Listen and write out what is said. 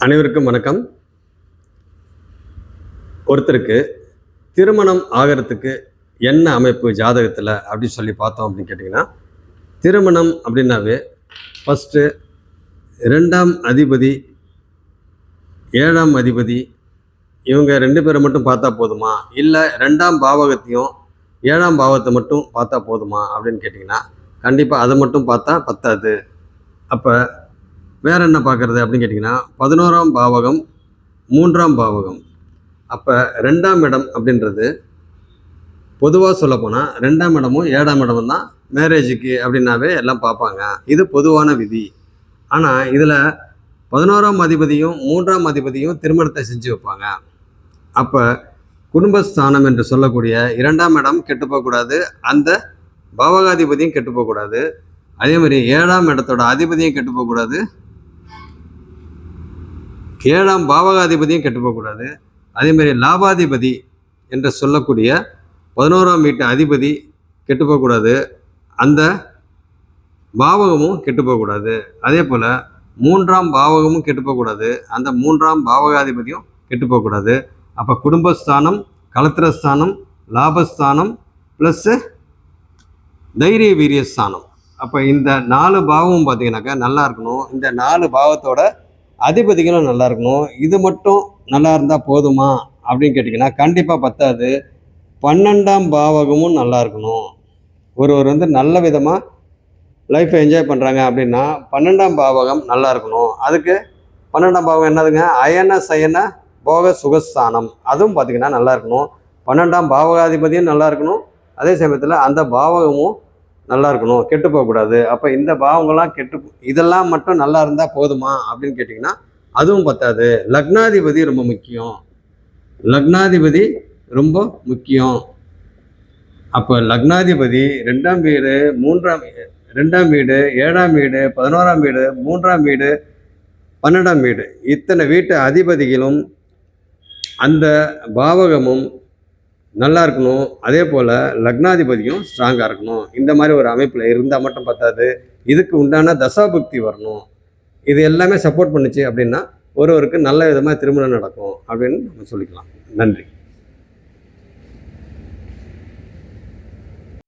அனைவருக்கும் வணக்கம். ஒருத்தருக்கு திருமணம் ஆகிறதுக்கு என்ன அமைப்பு ஜாதகத்தில் அப்படின்னு சொல்லி பார்த்தோம் அப்படின்னு கேட்டிங்கன்னா திருமணம் அப்படின்னாவே ஃபஸ்ட்டு ரெண்டாம் அதிபதி ஏழாம் அதிபதி இவங்க ரெண்டு பேரை மட்டும் பார்த்தா போதுமா? இல்லை ரெண்டாம் பாவகத்தையும் ஏழாம் பாவத்தை மட்டும் பார்த்தா போதுமா அப்படின்னு கேட்டிங்கன்னா கண்டிப்பாக அதை மட்டும் பார்த்தா பத்தாது. அப்போ வேற என்ன பார்க்குறது அப்படின்னு கேட்டிங்கன்னா பதினோராம் பாவகம் மூன்றாம் பாவகம். அப்போ ரெண்டாம் இடம் அப்படின்றது பொதுவாக சொல்லப்போனால் ரெண்டாம் இடமும் ஏழாம் இடமும் தான் மேரேஜுக்கு அப்படின்னாவே எல்லாம் பார்ப்பாங்க. இது பொதுவான விதி. ஆனால் இதில் பதினோராம் அதிபதியும் மூன்றாம் அதிபதியும் திருமணத்தை செஞ்சு வைப்பாங்க. அப்போ குடும்பஸ்தானம் என்று சொல்லக்கூடிய இரண்டாம் இடம் கெட்டு போகக்கூடாது. அந்த பாவகாதிபதியும் கெட்டு போகக்கூடாது. அதே மாதிரி ஏழாம் இடத்தோட அதிபதியும் கெட்டு போகக்கூடாது. ஏழாம் பாவகாதிபதியும் கெட்டு போகக்கூடாது அதேமாதிரி லாபாதிபதி என்று சொல்லக்கூடிய பதினோராம் வீட்டு அதிபதி கெட்டு போகக்கூடாது அந்த பாவகமும் கெட்டு போகக்கூடாது அதே போல் மூன்றாம் பாவகமும் கெட்டு போகக்கூடாது அந்த மூன்றாம் பாவகாதிபதியும் கெட்டு போகக்கூடாது அப்போ குடும்பஸ்தானம் கலத்திரஸ்தானம் லாபஸ்தானம் ப்ளஸ்ஸு தைரிய வீரியஸ்தானம் அப்போ இந்த நாலு பாவமும் பார்த்தீங்கன்னாக்கா நல்லா இருக்கணும். இந்த நாலு பாவத்தோட அதிபதிகளும் நல்லா இருக்கணும். இது மட்டும் நல்லா இருந்தால் போதுமா? அப்படின்னு கேட்டிங்கன்னா கண்டிப்பாக பத்தாது. பன்னெண்டாம் பாவகமும் நல்லா இருக்கணும். ஒருவர் வந்து நல்ல விதமாக லைஃப்பை என்ஜாய் பண்ணுறாங்க அப்படின்னா பன்னெண்டாம் பாவகம் நல்லா இருக்கணும். அதுக்கு பன்னெண்டாம் பாவகம் என்னதுங்க? அயன சயன போக சுகஸ்தானம். அதுவும் பார்த்திங்கன்னா நல்லா இருக்கணும். பன்னெண்டாம் பாவகாதிபதியும் நல்லா இருக்கணும். அதே சமயத்தில் அந்த பாவகமும் நல்லா இருக்கணும் கெட்டு போகக்கூடாது. அப்போ இந்த பாவங்கள்லாம் கெட்டு இதெல்லாம் மட்டும் நல்லா இருந்தால் போதுமா? அப்படின்னு கேட்டிங்கன்னா அதுவும் பத்தாது. லக்னாதிபதி ரொம்ப முக்கியம். லக்னாதிபதி ரொம்ப முக்கியம். அப்போ லக்னாதிபதி ரெண்டாம் வீடு மூன்றாம் ரெண்டாம் வீடு ஏழாம் வீடு பதினோராம் வீடு மூன்றாம் வீடு பன்னெண்டாம் வீடு. இத்தனை வீட்டு அதிபதிகளும் அந்த பாவகமும் நல்லா இருக்கணும். அதே போல் லக்னாதிபதியும் ஸ்ட்ராங்காக இருக்கணும். இந்த மாதிரி ஒரு அமைப்பில் இருந்தால் மட்டும் பத்தாது. இதுக்கு உண்டான தசாபுக்தி வரணும். இது எல்லாமே சப்போர்ட் பண்ணுச்சு அப்படின்னா ஒருவருக்கு நல்ல விதமாக திருமணம் நடக்கும் அப்படின்னு நம்ம சொல்லிக்கலாம். நன்றி.